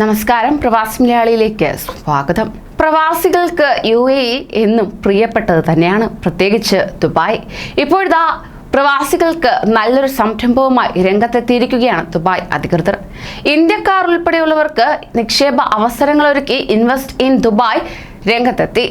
നമസ്കാരം. പ്രവാസി മലയാളിയിലേക്ക് സ്വാഗതം. പ്രവാസികൾക്ക് യു എ ഇ എന്നും പ്രിയപ്പെട്ടത് തന്നെയാണ്. പ്രത്യേകിച്ച് ദുബായ്. ഇപ്പോഴിതാ പ്രവാസികൾക്ക് നല്ലൊരു സംരംഭവുമായി രംഗത്തെത്തിയിരിക്കുകയാണ് ദുബായ് അധികൃതർ. ഇന്ത്യക്കാർ ഉൾപ്പെടെയുള്ളവർക്ക് നിക്ഷേപ അവസരങ്ങളൊരുക്കി ഇൻവെസ്റ്റ് ഇൻ ദുബായ് രംഗത്തെത്തി.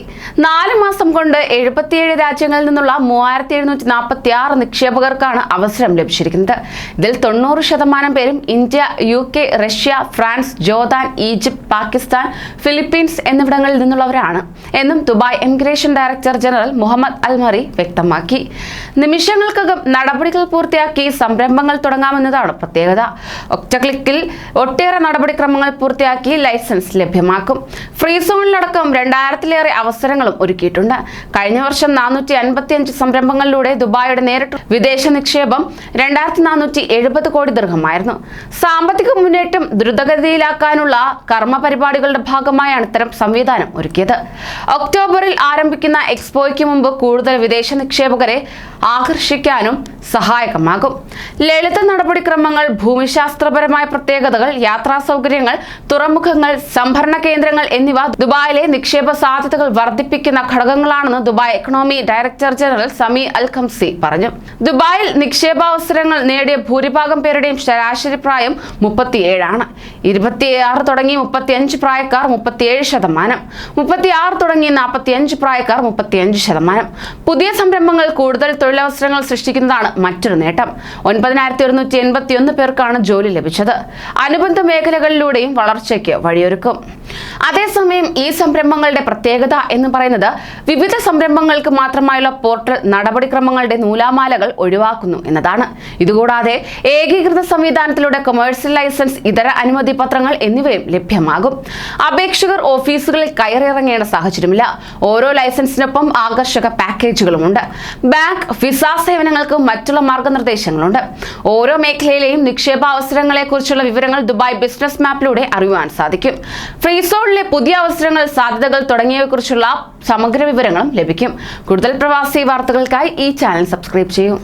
നാല് മാസം കൊണ്ട് എഴുപത്തിയേഴ് രാജ്യങ്ങളിൽ നിന്നുള്ള മൂവായിരത്തി എഴുന്നൂറ്റി നാൽപ്പത്തി ആറ് നിക്ഷേപകർക്കാണ് അവസരം ലഭിച്ചിരിക്കുന്നത്. ഇതിൽ തൊണ്ണൂറ് ശതമാനം പേരും India U K Russia France Jordan Egypt Pakistan Philippines എന്നിവിടങ്ങളിൽ നിന്നുള്ളവരാണ് എന്നും Dubai emigration director general Mohammed Al Marri വ്യക്തമാക്കി. നിമിഷങ്ങൾക്കകം നടപടികൾ പൂർത്തിയാക്കി സംരംഭങ്ങൾ തുടങ്ങാമെന്നതാണ് പ്രത്യേകത. ഒറ്റക്ലിക്കിൽ ഒട്ടേറെ നടപടിക്രമങ്ങൾ പൂർത്തിയാക്കി ലൈസൻസ് ലഭ്യമാക്കും. ഫ്രീ സോണിലടക്കം രണ്ടായിരത്തിലേറെ അവസരങ്ങളും ഒരുക്കിയിട്ടുണ്ട്. കഴിഞ്ഞ വർഷം നാനൂറ്റി അൻപത്തിയഞ്ച് സംരംഭങ്ങളിലൂടെ ദുബായിയുടെ നേരിട്ട് വിദേശ നിക്ഷേപം രണ്ടായിരത്തി നാനൂറ്റി എഴുപത് കോടി ദീർഘമായിരുന്നു സാമ്പത്തിക മുന്നേറ്റം ദ്രുതഗതിയിലാക്കാനുള്ള കർമ്മ പരിപാടികളുടെ ഭാഗമായാണ് ഇത്തരം സംവിധാനം ഒരുക്കിയത്. ഒക്ടോബറിൽ ആരംഭിക്കുന്ന എക്സ്പോയ്ക്ക് മുമ്പ് കൂടുതൽ വിദേശ നിക്ഷേപകരെ ആകർഷിക്കാനും സഹായകമാകും. ലളിത നടപടിക്രമങ്ങൾ ഭൂമിശാസ്ത്രപരമായ പ്രത്യേകതകൾ യാത്രാ സൗകര്യങ്ങൾ തുറമുഖങ്ങൾ സംഭരണ കേന്ദ്രങ്ങൾ എന്നിവ ദുബായിലെ നിക്ഷേപ സാധ്യതകൾ വർദ്ധിപ്പിക്കുന്ന ഘടകങ്ങളാണെന്ന് Dubai economy director general Sami Al Qamzi പറഞ്ഞു. ദുബായിൽ നിക്ഷേപാവസരങ്ങൾ നേടിയ ഭൂരിഭാഗം പേരുടെയും ശരാശരി പ്രായം മുപ്പത്തിയേഴാണ്. ഇരുപത്തിയാറ് തുടങ്ങി മുപ്പത്തിയഞ്ച് പ്രായക്കാർ മുപ്പത്തിയേഴ് ശതമാനം. മുപ്പത്തിയാറ് തുടങ്ങി നാൽപ്പത്തിയഞ്ച് പ്രായക്കാർ മുപ്പത്തിയഞ്ച് ശതമാനം. പുതിയ സംരംഭങ്ങൾ കൂടുതൽ തൊഴിലവസരങ്ങൾ സൃഷ്ടിക്കുന്നതാണ് മറ്റൊരു നേട്ടം. ഒൻപതിനായിരത്തി ഒരുന്നൂറ്റി എൺപത്തി ഒന്ന് പേർക്കാണ് ജോലി ലഭിച്ചത്. അനുബന്ധ മേഖലകളിലൂടെയും വളർച്ചയ്ക്ക് വഴിയൊരുക്കും. അതേസമയം ഈ സംരംഭങ്ങളുടെ പ്രത്യേകത എന്ന് പറയുന്നത് വിവിധ സംരംഭങ്ങൾക്ക് മാത്രമായുള്ള പോർട്ടൽ നടപടിക്രമങ്ങളുടെ നൂലാമാലകൾ ഒഴിവാക്കുന്നു എന്നതാണ്. ഇതുകൂടാതെ ഏകീകൃത സംവിധാനത്തിലൂടെ കൊമേഴ്സ്യൽ ലൈസൻസ് ഇതര അനുമതി പത്രങ്ങൾ എന്നിവയും ലഭ്യമാകും. അപേക്ഷകർ ഓഫീസുകളിൽ കയറിയിറങ്ങേണ്ട സാഹചര്യമില്ല. ഓരോ ലൈസൻസിനൊപ്പം ആകർഷക പാക്കേജുകളുമുണ്ട്. ബാങ്ക് വിസ സേവനങ്ങൾക്കും മറ്റുള്ള മാർഗനിർദ്ദേശങ്ങളുണ്ട്. ഓരോ മേഖലയിലെയും നിക്ഷേപ അവസരങ്ങളെക്കുറിച്ചുള്ള വിവരങ്ങൾ ദുബായ് ബിസിനസ് മാപ്പിലൂടെ അറിയുവാൻ സാധിക്കും. ഫ്രീ സോണിലെ പുതിയ അവസരങ്ങൾ സാധ്യതകൾ തുടങ്ങിയവയെക്കുറിച്ചുള്ള സമഗ്ര വിവരങ്ങളും ലഭിക്കും. കൂടുതൽ പ്രവാസി വാർത്തകൾക്കായി ഈ ചാനൽ സബ്സ്ക്രൈബ് ചെയ്യൂ.